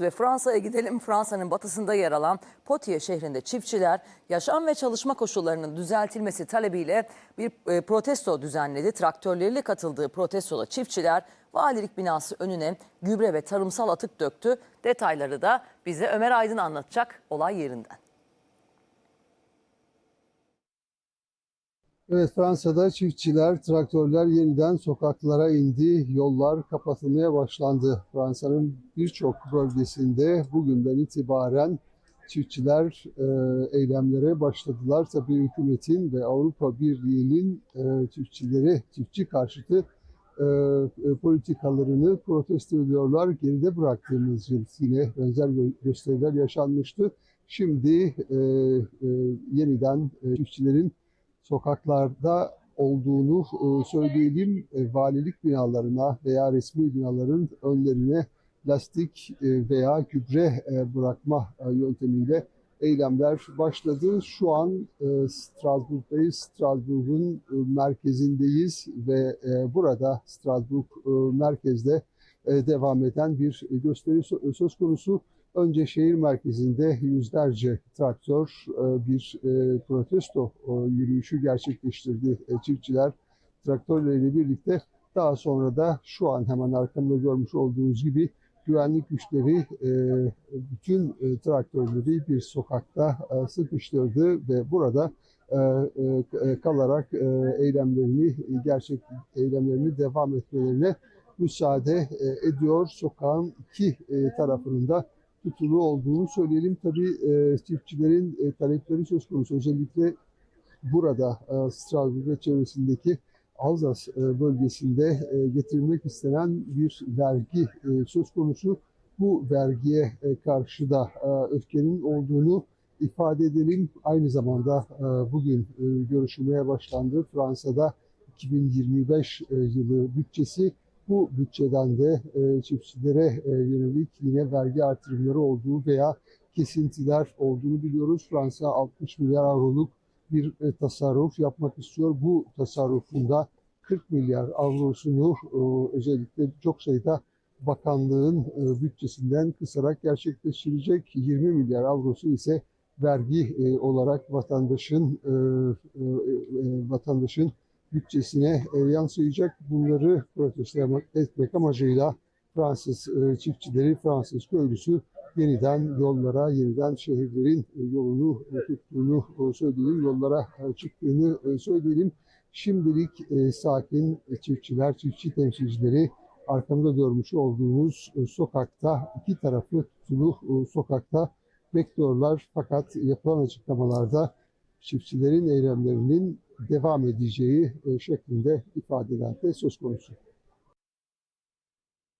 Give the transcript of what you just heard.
ve Fransa'ya gidelim. Fransa'nın batısında yer alan Poitiers şehrinde çiftçiler yaşam ve çalışma koşullarının düzeltilmesi talebiyle bir e, protesto düzenledi. Traktörleriyle katıldığı protestoda çiftçiler valilik binası önüne gübre ve tarımsal atık döktü. Detayları da bize Ömer Aydın anlatacak olay yerinden. Evet Fransa'da çiftçiler, traktörler yeniden sokaklara indi, yollar kapatılmaya başlandı. Fransa'nın birçok bölgesinde bugünden itibaren çiftçiler e, eylemlere başladılar. Tabii hükümetin ve Avrupa Birliği'nin e, çiftçileri, çiftçi karşıtı e, e, politikalarını protesto ediyorlar. Geride bıraktığımız yıl yine benzer gö- gösteriler yaşanmıştı. Şimdi e, e, yeniden e, çiftçilerin sokaklarda olduğunu e, söyleyelim. E, Valilik binalarına veya resmi binaların önlerine lastik e, veya gübre bırakma yöntemiyle eylemler başladı. Şu an Strasbourg'dayız. Strasbourg'un merkezindeyiz ve burada Strasbourg merkezde devam eden bir gösteri sö- söz konusu. Önce şehir merkezinde yüzlerce traktör e, bir e, protesto e, yürüyüşü gerçekleştirdi çiftçiler traktörleriyle birlikte. Daha sonra da şu an hemen arkamda görmüş olduğunuz gibi güvenlik güçleri bütün traktörleri bir sokakta sıkıştırdı ve burada kalarak eylemlerini gerçek eylemlerini devam etmelerine müsaade ediyor. Sokağın iki e, tarafının da tutulu olduğunu söyleyelim. Tabii e, çiftçilerin e, talepleri söz konusu. Özellikle burada e, Strasbourg ve çevresindeki Alzas e, bölgesinde e, getirilmek istenen bir vergi e, söz konusu. Bu vergiye e, karşı da e, öfkenin olduğunu ifade edelim. Aynı zamanda e, bugün e, görüşülmeye başlandı. Fransa'da 2025 e, yılı bütçesi bu bütçeden de e, çiftçilere e, yönelik yine vergi artırımları olduğu veya kesintiler olduğunu biliyoruz. Fransa 60 milyar avroluk bir e, tasarruf yapmak istiyor. Bu tasarrufunda 40 milyar avrosunu e, özellikle çok sayıda bakanlığın e, bütçesinden kısarak gerçekleştirecek. 20 milyar avrosu ise vergi e, olarak vatandaşın e, e, e, vatandaşın bütçesine e, yansıyacak. Bunları protesto etmek amacıyla Fransız e, çiftçileri, Fransız köylüsü yeniden yollara, yeniden şehirlerin yolunu tuttuğunu e, söyleyelim, yollara e, çıktığını söyleyelim. Şimdilik sakin çiftçiler, çiftçi temsilcileri arkamda görmüş olduğunuz e, sokakta, iki tarafı tutulu sokakta bekliyorlar. Fakat yapılan açıklamalarda çiftçilerin eylemlerinin devam edeceği e, şeklinde ifadeler de söz konusu.